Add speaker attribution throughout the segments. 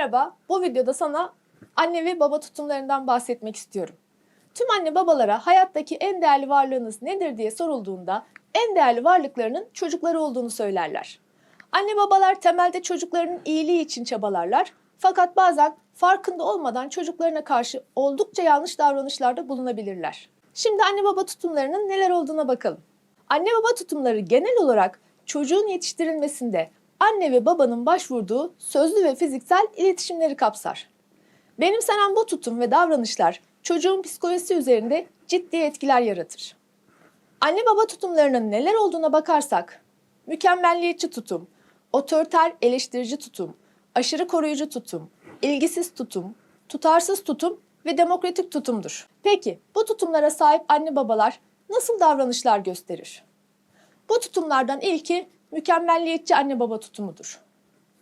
Speaker 1: Merhaba, bu videoda sana anne ve baba tutumlarından bahsetmek istiyorum. Tüm anne babalara hayattaki en değerli varlığınız nedir diye sorulduğunda en değerli varlıklarının çocukları olduğunu söylerler. Anne babalar temelde çocuklarının iyiliği için çabalarlar fakat bazen farkında olmadan çocuklarına karşı oldukça yanlış davranışlarda bulunabilirler. Şimdi anne baba tutumlarının neler olduğuna bakalım. Anne baba tutumları genel olarak çocuğun yetiştirilmesinde anne ve babanın başvurduğu sözlü ve fiziksel iletişimleri kapsar. Benimsenen bu tutum ve davranışlar çocuğun psikolojisi üzerinde ciddi etkiler yaratır. Anne baba tutumlarının neler olduğuna bakarsak, mükemmelliyetçi tutum, otoriter eleştirici tutum, aşırı koruyucu tutum, ilgisiz tutum, tutarsız tutum ve demokratik tutumdur. Peki bu tutumlara sahip anne babalar nasıl davranışlar gösterir? Bu tutumlardan ilki mükemmelliyetçi anne baba tutumudur.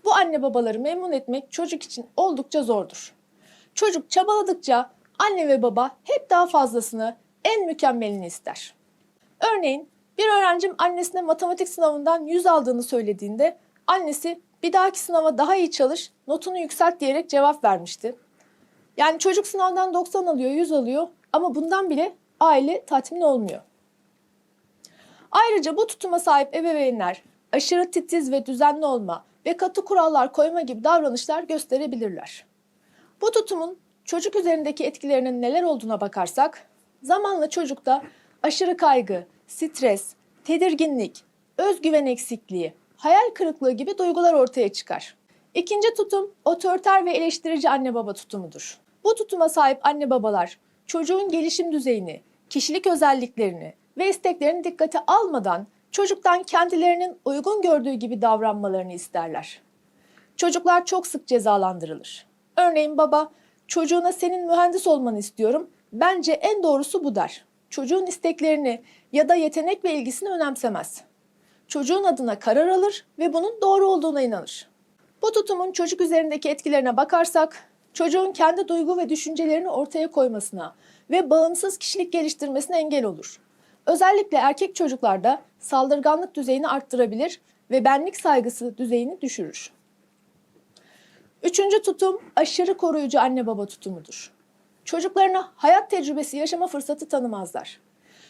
Speaker 1: Bu anne babaları memnun etmek çocuk için oldukça zordur. Çocuk çabaladıkça anne ve baba hep daha fazlasını, en mükemmelini ister. Örneğin bir öğrencim annesine matematik sınavından 100 aldığını söylediğinde annesi bir dahaki sınava daha iyi çalış, notunu yükselt diyerek cevap vermişti. Yani çocuk sınavdan 90 alıyor, 100 alıyor ama bundan bile aile tatmin olmuyor. Ayrıca bu tutuma sahip ebeveynler aşırı titiz ve düzenli olma ve katı kurallar koyma gibi davranışlar gösterebilirler. Bu tutumun çocuk üzerindeki etkilerinin neler olduğuna bakarsak, zamanla çocukta aşırı kaygı, stres, tedirginlik, özgüven eksikliği, hayal kırıklığı gibi duygular ortaya çıkar. İkinci tutum otoriter ve eleştirici anne baba tutumudur. Bu tutuma sahip anne babalar çocuğun gelişim düzeyini, kişilik özelliklerini ve isteklerini dikkate almadan çocuktan kendilerinin uygun gördüğü gibi davranmalarını isterler. Çocuklar çok sık cezalandırılır. Örneğin baba çocuğuna senin mühendis olmanı istiyorum. Bence en doğrusu bu der. Çocuğun isteklerini ya da yetenek ve ilgisini önemsemez. Çocuğun adına karar alır ve bunun doğru olduğuna inanır. Bu tutumun çocuk üzerindeki etkilerine bakarsak, çocuğun kendi duygu ve düşüncelerini ortaya koymasına ve bağımsız kişilik geliştirmesine engel olur. Özellikle erkek çocuklarda saldırganlık düzeyini arttırabilir ve benlik saygısı düzeyini düşürür. Üçüncü tutum aşırı koruyucu anne baba tutumudur. Çocuklarına hayat tecrübesi yaşama fırsatı tanımazlar.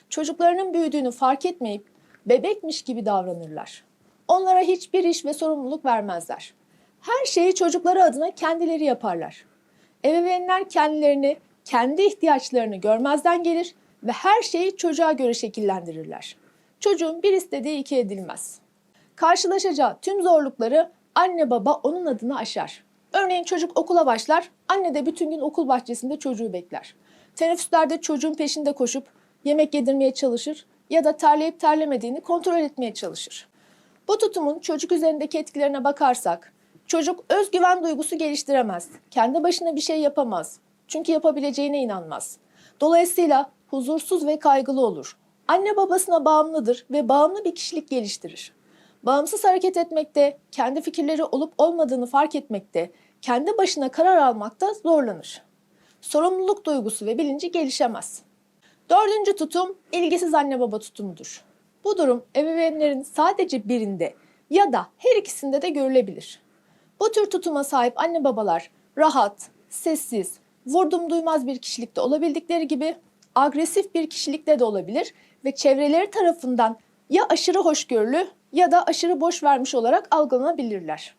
Speaker 1: Çocuklarının büyüdüğünü fark etmeyip bebekmiş gibi davranırlar. Onlara hiçbir iş ve sorumluluk vermezler. Her şeyi çocukları adına kendileri yaparlar. Ebeveynler kendilerini, kendi ihtiyaçlarını görmezden gelir ve her şeyi çocuğa göre şekillendirirler. Çocuğun bir istediği iki edilmez. Karşılaşacağı tüm zorlukları anne baba onun adına aşar. Örneğin çocuk okula başlar, anne de bütün gün okul bahçesinde çocuğu bekler. Teneffüslerde çocuğun peşinde koşup yemek yedirmeye çalışır ya da terleyip terlemediğini kontrol etmeye çalışır. Bu tutumun çocuk üzerindeki etkilerine bakarsak, çocuk özgüven duygusu geliştiremez. Kendi başına bir şey yapamaz. Çünkü yapabileceğine inanmaz. Dolayısıyla huzursuz ve kaygılı olur. Anne babasına bağımlıdır ve bağımlı bir kişilik geliştirir. Bağımsız hareket etmekte, kendi fikirleri olup olmadığını fark etmekte, kendi başına karar almakta zorlanır. Sorumluluk duygusu ve bilinci gelişemez. Dördüncü tutum ilgisiz anne baba tutumudur. Bu durum ebeveynlerin sadece birinde ya da her ikisinde de görülebilir. Bu tür tutuma sahip anne babalar rahat, sessiz, vurdum duymaz bir kişilikte olabildikleri gibi agresif bir kişilikte de olabilir ve çevreleri tarafından ya aşırı hoşgörülü ya da aşırı boş vermiş olarak algılanabilirler.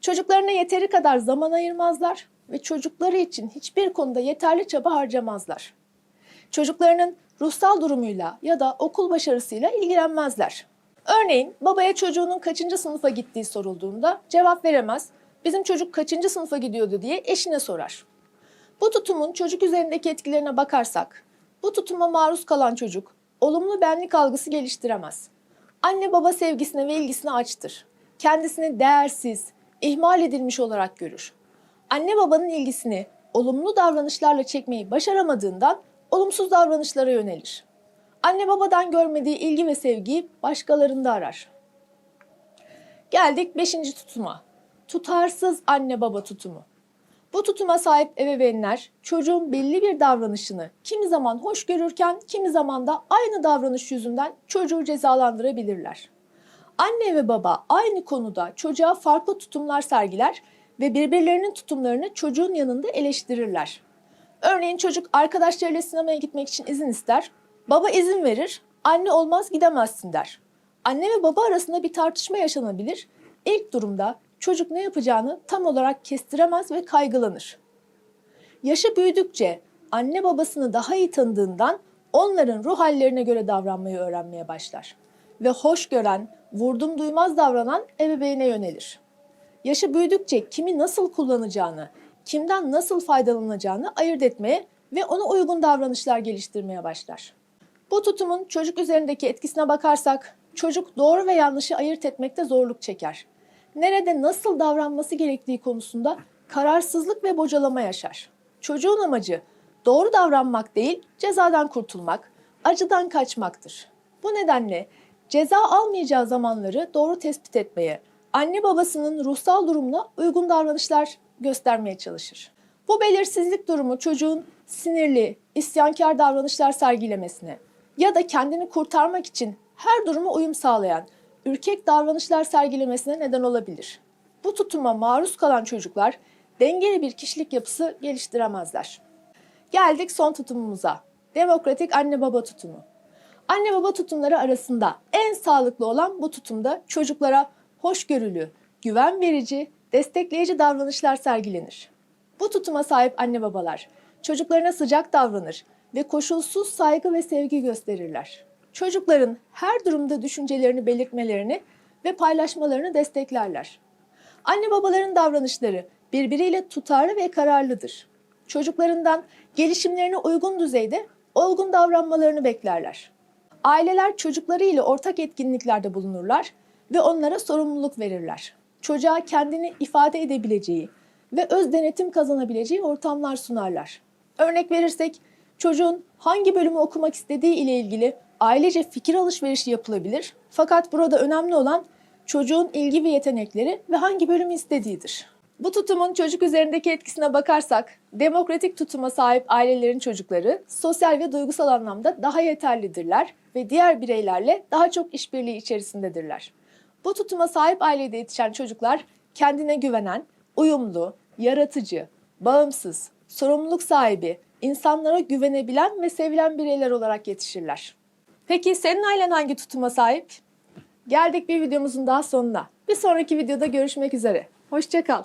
Speaker 1: Çocuklarına yeteri kadar zaman ayırmazlar ve çocukları için hiçbir konuda yeterli çaba harcamazlar. Çocuklarının ruhsal durumuyla ya da okul başarısıyla ilgilenmezler. Örneğin babaya çocuğunun kaçıncı sınıfa gittiği sorulduğunda cevap veremez, bizim çocuk kaçıncı sınıfa gidiyordu diye eşine sorar. Bu tutumun çocuk üzerindeki etkilerine bakarsak, bu tutuma maruz kalan çocuk olumlu benlik algısı geliştiremez. Anne baba sevgisine ve ilgisine açtır. Kendisini değersiz, ihmal edilmiş olarak görür. Anne babanın ilgisini olumlu davranışlarla çekmeyi başaramadığından olumsuz davranışlara yönelir. Anne babadan görmediği ilgi ve sevgiyi başkalarında arar. Geldik beşinci tutuma. Tutarsız anne baba tutumu. Bu tutuma sahip ebeveynler çocuğun belli bir davranışını kimi zaman hoş görürken kimi zaman da aynı davranış yüzünden çocuğu cezalandırabilirler. Anne ve baba aynı konuda çocuğa farklı tutumlar sergiler ve birbirlerinin tutumlarını çocuğun yanında eleştirirler. Örneğin çocuk arkadaşlarıyla sinemaya gitmek için izin ister. Baba izin verir, anne olmaz gidemezsin der. Anne ve baba arasında bir tartışma yaşanabilir. İlk durumda çocuk ne yapacağını tam olarak kestiremez ve kaygılanır. Yaşı büyüdükçe anne babasını daha iyi tanıdığından onların ruh hallerine göre davranmayı öğrenmeye başlar. Ve hoş gören, vurdum duymaz davranan ebeveyne yönelir. Yaşı büyüdükçe kimi nasıl kullanacağını, kimden nasıl faydalanacağını ayırt etmeye ve ona uygun davranışlar geliştirmeye başlar. Bu tutumun çocuk üzerindeki etkisine bakarsak, çocuk doğru ve yanlışı ayırt etmekte zorluk çeker. Nerede nasıl davranması gerektiği konusunda kararsızlık ve bocalama yaşar. Çocuğun amacı doğru davranmak değil, cezadan kurtulmak, acıdan kaçmaktır. Bu nedenle ceza almayacağı zamanları doğru tespit etmeye, anne babasının ruhsal durumuna uygun davranışlar göstermeye çalışır. Bu belirsizlik durumu çocuğun sinirli, isyankar davranışlar sergilemesine ya da kendini kurtarmak için her duruma uyum sağlayan, ürkek davranışlar sergilemesine neden olabilir. Bu tutuma maruz kalan çocuklar dengeli bir kişilik yapısı geliştiremezler. Geldik son tutumumuza. Demokratik anne baba tutumu. Anne baba tutumları arasında en sağlıklı olan bu tutumda çocuklara hoşgörülü, güven verici, destekleyici davranışlar sergilenir. Bu tutuma sahip anne babalar çocuklarına sıcak davranır ve koşulsuz saygı ve sevgi gösterirler. Çocukların her durumda düşüncelerini belirtmelerini ve paylaşmalarını desteklerler. Anne babaların davranışları birbiriyle tutarlı ve kararlıdır. Çocuklarından gelişimlerine uygun düzeyde olgun davranmalarını beklerler. Aileler çocukları ile ortak etkinliklerde bulunurlar ve onlara sorumluluk verirler. Çocuğa kendini ifade edebileceği ve öz denetim kazanabileceği ortamlar sunarlar. Örnek verirsek çocuğun hangi bölümü okumak istediği ile ilgili ailece fikir alışverişi yapılabilir. Fakat burada önemli olan çocuğun ilgi ve yetenekleri ve hangi bölümü istediğidir. Bu tutumun çocuk üzerindeki etkisine bakarsak, demokratik tutuma sahip ailelerin çocukları sosyal ve duygusal anlamda daha yeterlidirler ve diğer bireylerle daha çok işbirliği içerisindedirler. Bu tutuma sahip ailede yetişen çocuklar kendine güvenen, uyumlu, yaratıcı, bağımsız, sorumluluk sahibi, insanlara güvenebilen ve sevilen bireyler olarak yetişirler. Peki senin ailen hangi tutuma sahip? Geldik bir videomuzun daha sonuna. Bir sonraki videoda görüşmek üzere. Hoşçakal.